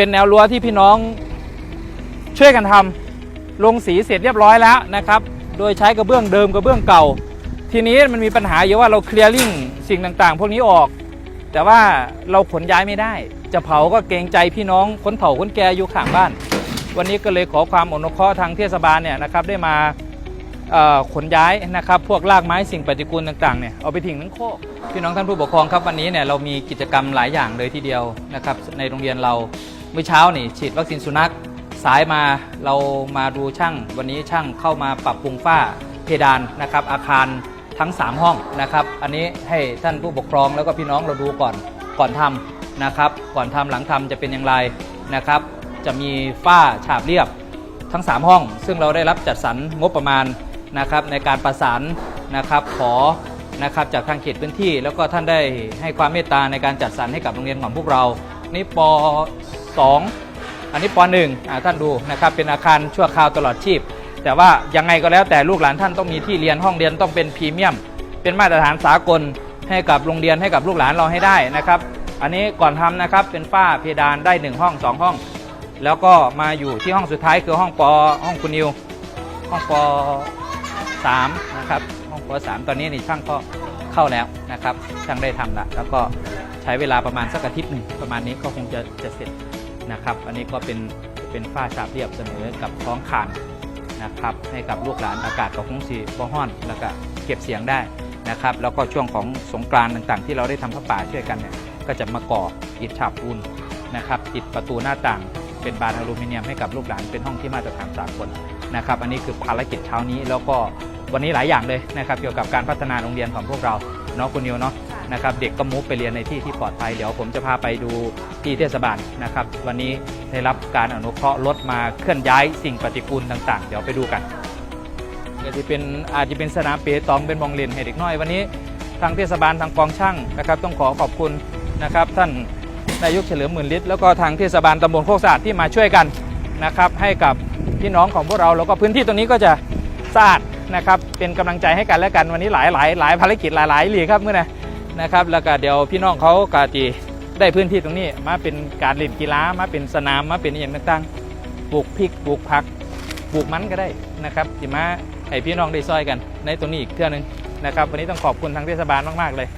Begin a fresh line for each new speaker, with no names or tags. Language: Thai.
เป็นแนวรั้วที่พี่น้องช่วยกันทำลงสีเสร็จเรียบร้อยแล้วนะครับ โดยใช้กระเบื้องเดิมกระเบื้องเก่า ทีนี้มันมีปัญหาอยู่ว่าเราเคลียร์ลิงสิ่งต่างๆ พวกนี้ออก แต่ว่าเราขนย้ายไม่ได้ จะเผาก็เกรงใจพี่น้องคนเผาคนแก่อยู่ข้างบ้าน วันนี้ก็เลยขอความอนุเคราะห์ทางเทศบาลเนี่ยนะครับได้มาขนย้ายนะครับ พวกรากไม้สิ่งปฏิกูลต่างๆเนี่ยเอาไปทิ้งทั้งโคกพี่น้องท่านผู้ปกครองครับวันนี้เนี่ยเรามีกิจกรรมหลายอย่างเลยทีเดียวนะครับในโรงเรียนเรา เมื่อเช้านี่ฉีดวัคซีนสุนัขสายมาเรามาดูช่าง วันนี้ช่างเข้ามาปรับปรุงฝ้าเพดานนะครับ อาคารทั้ง 3 ห้องนะครับ อันนี้ให้ท่านผู้ปกครองแล้วก็พี่น้องเราดูก่อนก่อนทำนะครับ ก่อนทำหลังทำจะเป็นอย่างไรนะครับ จะมีฝ้าฉาบเรียบทั้ง 3 ห้อง ซึ่งเราได้รับจัดสรรงบประมาณนะครับในการประสานนะครับขอนะครับจากทางเขตพื้นที่ แล้วก็ท่านได้ให้ความเมตตาในการจัดสรรให้กับโรงเรียนของพวกเรานี่ป 2 อันนี้ป .1 อ่าท่านดูนะครับเป็นอาคารชั่วคราวตลอดชีพ แต่ว่ายังไงก็แล้วแต่ลูกหลานท่านต้องมีที่เรียนห้องเรียนต้องเป็นพรีเมียม เป็นมาตรฐานสากลให้กับโรงเรียนให้กับลูกหลานเราให้ได้นะครับ อันนี้ก่อนทำนะครับเป็นฝ้าเพดานได้ 1 ห้อง 2 ห้อง แล้วก็มาอยู่ที่ห้องสุดท้ายคือห้องปอห้องคุณนิวห้องปสามนะครับห้องปสามตอนนี้นี่ช่างก็เข้าแล้วนะครับช่างได้ทำละแล้วก็ใช้เวลาประมาณสักอาทิตย์หนึ่งประมาณนี้ก็คงจะจะเสร็จ นะครับ อันนี้ก็เป็นเป็นฝ้าฉาบเรียบเสมอกับท้องคานนะครับ ให้กับลูกหลานอากาศก็คงสีบ่ห้อน แล้วก็เก็บเสียงได้นะครับ แล้วก็ช่วงของสงกรานต์ต่างๆ ที่เราได้ทำผ้าป่าช่วยกันเนี่ยก็จะมาก่ออิฐฉาบปูนนะครับติดประตูหน้าต่างเป็นบานอลูมิเนียมให้กับลูกหลานเป็นห้องที่มาตรฐานสากลนะครับ อันนี้คือภารกิจเช้านี้แล้วก็วันนี้หลายอย่างเลยนะครับ เกี่ยวกับการพัฒนาโรงเรียนของพวกเราเนาะคุณนิวเนาะ นะครับเด็กก็มุกไปเรียนในที่ที่ปลอดภัย เดี๋ยวผมจะพาไปดูที่เทศบาลนะครับ วันนี้ได้รับการอนุเคราะห์รถมาเคลื่อนย้ายสิ่งปฏิกูลต่างๆ เดี๋ยวไปดูกันอาจจะเป็นอาจจะเป็นสนามเปตองเป็นมองเลนให้เด็กน้อย วันนี้ทางเทศบาลทางกองช่างนะครับ ต้องขอขอบคุณนะครับ ท่านนายกเฉลิมหมื่นลิตรแล้วก็ทางเทศบาลตำบลโคกสะอาดที่มาช่วยกันนะครับให้กับพี่น้องของพวกเราแล้วก็พื้นที่ตรงนี้ก็จะสะอาดนะครับเป็นกำลังใจให้กันและกันวันนี้หลายหลายหลายภารกิจหลายหลายหลีครับเมื่อนะ นะครับ แล้วก็เดี๋ยวพี่น้องเขากาจีได้พื้นที่ตรงนี้มาเป็นการเล่นกีฬามาเป็นสนามมาเป็นอย่างต่างๆปลูกพริกปลูกผักปลูกมันก็ได้นะครับทีมาให้พี่น้องได้ซอยกัน ในตรงนี้อีกเท่านึงนะครับ วันนี้ต้องขอบคุณทางเทศบาลมากๆเลย